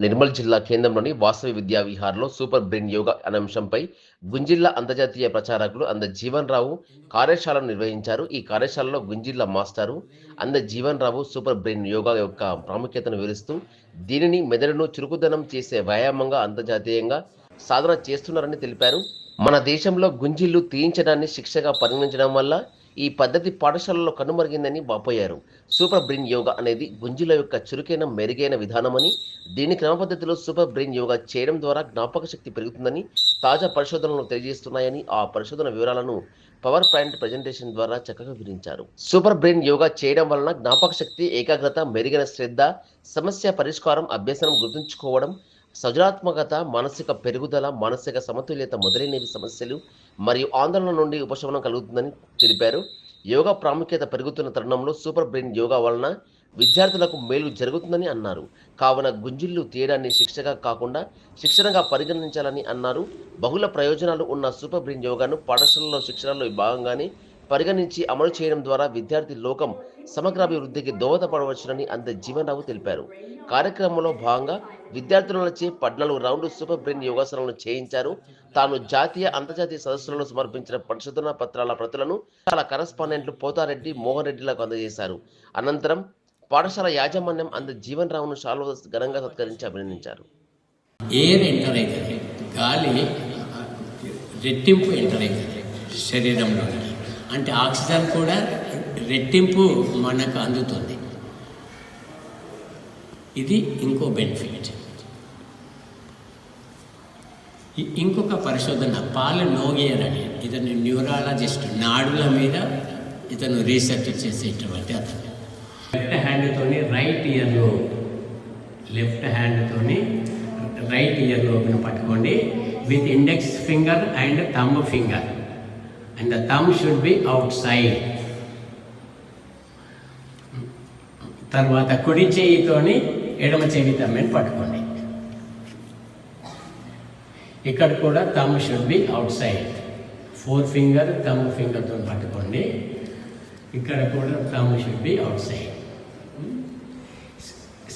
నిర్మల్ జిల్లా కేంద్రంలోని వాసవి విద్యా విహార్లో సూపర్ బ్రెయిన్ యోగా అనే అంశంపై గుంజిల్లా అంతర్జాతీయ ప్రచారకులు అంద జీవన్ రావు కార్యశాలను నిర్వహించారు. ఈ కార్యశాలలో గుంజిల్లా మాస్టారు అంద జీవన్ రావు సూపర్ బ్రెయిన్ యోగా యొక్క ప్రాముఖ్యతను వివరిస్తూ దీనిని మెదడును చురుకుదనం చేసే వ్యాయామంగా అంతర్జాతీయంగా సాధన చేస్తున్నారని తెలిపారు. మన దేశంలో గుంజిల్లు తీయించడాన్ని శిక్షగా పరిగణించడం వల్ల ఈ పద్ధతి పాఠశాలలో కనుమరిగిందని వాపోయారు సూపర్ బ్రెయిన్ యోగా అనేది గుంజుల యొక్క చురుకైన మెరుగైన విధానమని దీని క్రమపద్ధతిలో సూపర్ బ్రెయిన్ యోగా చేయడం ద్వారా జ్ఞాపక శక్తి పెరుగుతుందని తాజా పరిశోధనలు తెలియజేస్తున్నాయని ఆ పరిశోధన వివరాలను పవర్ పాయింట్ ప్రజెంటేషన్ ద్వారా చక్కగా వివరించారు. సూపర్ బ్రెయిన్ యోగా చేయడం వలన జ్ఞాపక శక్తి ఏకాగ్రత మెరుగైన శ్రద్ధ సమస్య పరిష్కారం అభ్యసనం గుర్తుంచుకోవడం సృజనాత్మకత మానసిక పెరుగుదల మానసిక సమతుల్యత మొదలైనవి సమస్యలు మరియు ఆందోళన నుండి ఉపశమనం కలుగుతుందని తెలిపారు. యోగా ప్రాముఖ్యత పెరుగుతున్న తరుణంలో సూపర్ బ్రెయిన్ యోగా వలన విద్యార్థులకు మేలు జరుగుతుందని అన్నారు. కావున గుంజిళ్ళు తీయడాన్ని శిక్షగా కాకుండా శిక్షణగా పరిగణించాలని అన్నారు. బహుళ ప్రయోజనాలు ఉన్న సూపర్ బ్రెయిన్ యోగాను పాఠశాలలో శిక్షణలో భాగంగానే పరిగణించి అమలు చేయడం ద్వారా విద్యార్థి లోకం సమగ్రాభివృద్ధికి దోహదపడవచ్చునని అంత జీవనరావు తెలిపారు. కార్యక్రమంలో భాగంగా విద్యార్థులచే పద్నాలుగు రౌండ్ సూపర్ బ్రెయిన్ యోగాసనాలను చేయించారు. తాను జాతీయ అంతర్జాతీయ సదస్సులను సమర్పించిన పరిశోధన పత్రాల ప్రతులను చాలా కరస్పాండెంట్లు పోతారెడ్డి మోహన్ రెడ్డిలకు అందజేశారు. అనంతరం పాఠశాల యాజమాన్యం అంత జీవన్ రావును శాలువ ఘనంగా సత్కరించి అభినందించారు. ఎయిర్ ఎంటర్ గాలి రెట్టింపు ఎంటర్ అవుతుంది శరీరంలో అంటే ఆక్సిజన్ కూడా రెట్టింపు మనకు అందుతుంది. ఇది ఇంకో బెనిఫిట్. ఇంకొక పరిశోధన పాల నోగియర్ అని. ఇతను న్యూరాలజిస్ట్ నాడుల మీద ఇతను రీసెర్చ్ చేసేటువంటి అతను. లెఫ్ట్ హ్యాండ్తోని రైట్ ఇయర్లో లెఫ్ట్ హ్యాండ్తోని రైట్ ఇయర్ లోపున పట్టుకోండి. With index finger and thumb finger. And the thumb should be outside తర్వాత కుడి చేయితోని ఎడమ చెవి తమ్మని పట్టుకోండి. ఇక్కడ కూడా thumb should be outside four finger thumb ఫింగర్తో పట్టుకోండి. ఇక్కడ కూడా thumb should be outside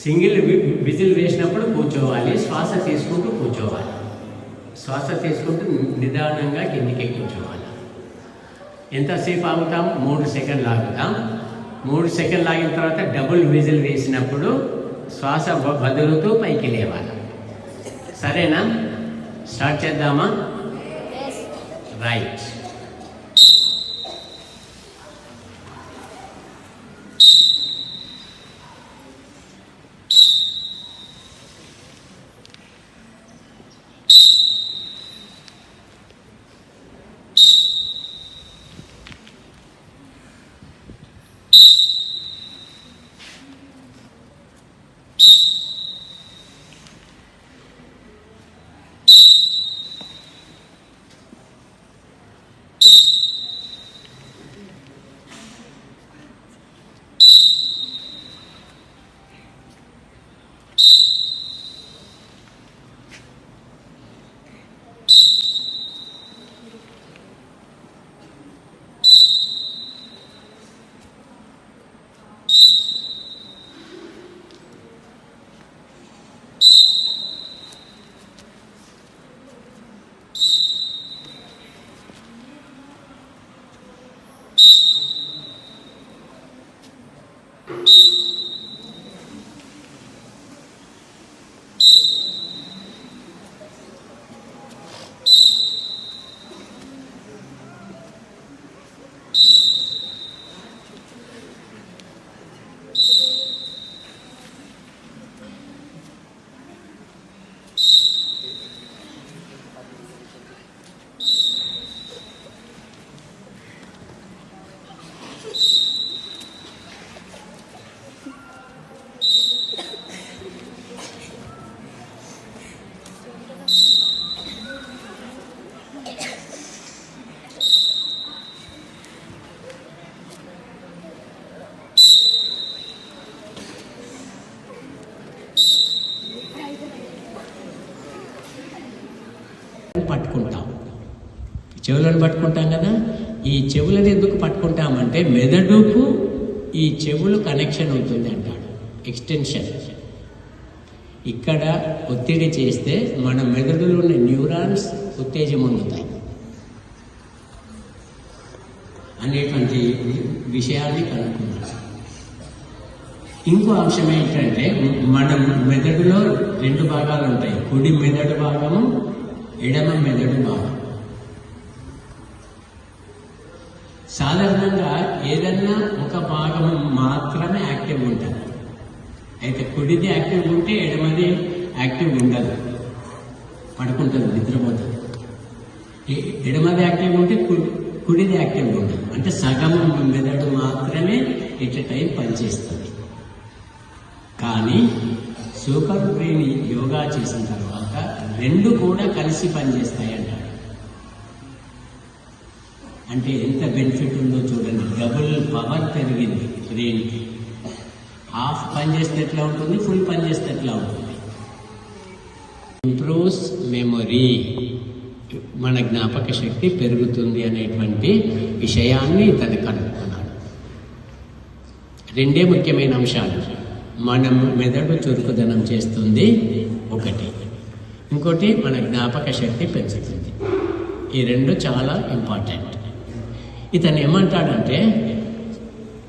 single whistle వేసినప్పుడు కూర్చోవాలి. శ్వాస తీసుకుంటూ కూర్చోవాలి. శ్వాస తీసుకుంటూ నిదానంగా కిందికి కూర్చోవాలి. ఎంతసేపు ఆగుతాం? మూడు సెకండ్లు ఆగుతాం. మూడు సెకండ్లు ఆగిన తర్వాత డబుల్ విజిల్ వేసినప్పుడు శ్వాస వదులుతూ పైకి లేవాలి. సరేనా? స్టార్ట్ చేద్దామా? రైట్ పట్టుకుంటాం. చెవులను పట్టుకుంటాం కదా? ఈ చెవులను ఎందుకు పట్టుకుంటామంటే మెదడుకు ఈ చెవులు కనెక్షన్ ఉంటుంది అంటాడు. ఎక్స్టెన్షన్ ఇక్కడ ఒత్తిడి చేస్తే మన మెదడులో ఉన్న న్యూరాన్స్ ఉత్తేజం పొందుతాయి అనేటువంటి విషయాన్ని కనుక్కున్నారు ఇంకో అంశం ఏంటంటే మన మెదడులో రెండు భాగాలు ఉంటాయి. కుడి మెదడు భాగము ఎడమ మెదడు భాగం సాధారణంగా ఏదన్నా ఒక భాగం మాత్రమే యాక్టివ్ ఉంటుంది. అయితే కుడిది యాక్టివ్ ఉంటే ఎడమది యాక్టివ్ ఉండదు. పడుకుంటుంది నిద్రపోతుంది. ఎడమది యాక్టివ్ ఉంటే కుడిది యాక్టివ్ ఉండదు. అంటే సగం మెదడు మాత్రమే ఇట్ టైం పనిచేస్తుంది. కానీ సూపర్ బ్రెయిన్ యోగా చేసిన తర్వాత రెండు కూడా కలిసి పనిచేస్తాయి అంటారు అంటే ఎంత బెనిఫిట్ ఉందో చూడండి. డబుల్ పవర్ పెరిగింది. బ్రెయిన్కి హాఫ్ పనిచేస్తే ఎట్లా ఉంటుంది? ఫుల్ పనిచేస్తే ఎట్లా ఉంటుంది? ఇంప్రూవ్స్ మెమొరీ మన జ్ఞాపక శక్తి పెరుగుతుంది అనేటువంటి విషయాన్ని ఇతను కనుక్కున్నాడు. రెండే ముఖ్యమైన అంశాలు. మనం మెదడు చురుకుదనం చేస్తుంది. ఒకటి. ఇంకోటి మన జ్ఞాపక శక్తి పెంచుతుంది. ఈ రెండు చాలా ఇంపార్టెంట్. ఇతను ఏమంటాడంటే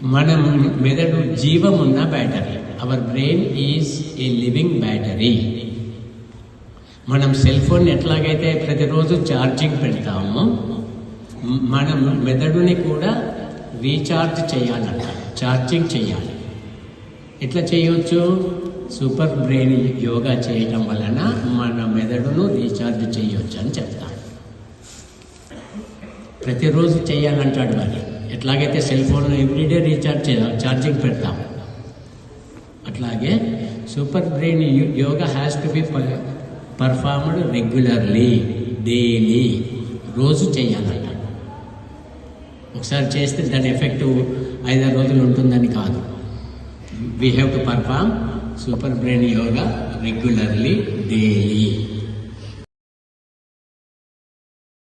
మనం మెదడు జీవం ఉన్న battery. Our brain is a living battery మనం సెల్ ఫోన్ ఎట్లాగైతే ప్రతిరోజు ఛార్జింగ్ పెడతామో మనం మెదడుని కూడా రీఛార్జ్ చేయాలంట ఛార్జింగ్ చేయాలి. ఎట్లా చేయవచ్చు సూపర్ బ్రెయిన్ యోగా చేయటం వలన మన మెదడును రీఛార్జ్ చేయవచ్చు అని చెప్తాను ప్రతిరోజు చేయాలంటాడు మరి ఎట్లాగైతే సెల్ ఫోన్ ఎవ్రీడే రీఛార్జ్ చేయాలి ఛార్జింగ్ పెడతాం. అట్లాగే super brain yoga has to be performed regularly daily. రోజు చేయాలంటాడు. ఒకసారి చేస్తే దాని ఎఫెక్ట్ ఐదారు రోజులు ఉంటుందని కాదు. We have to perform super brain yoga regularly daily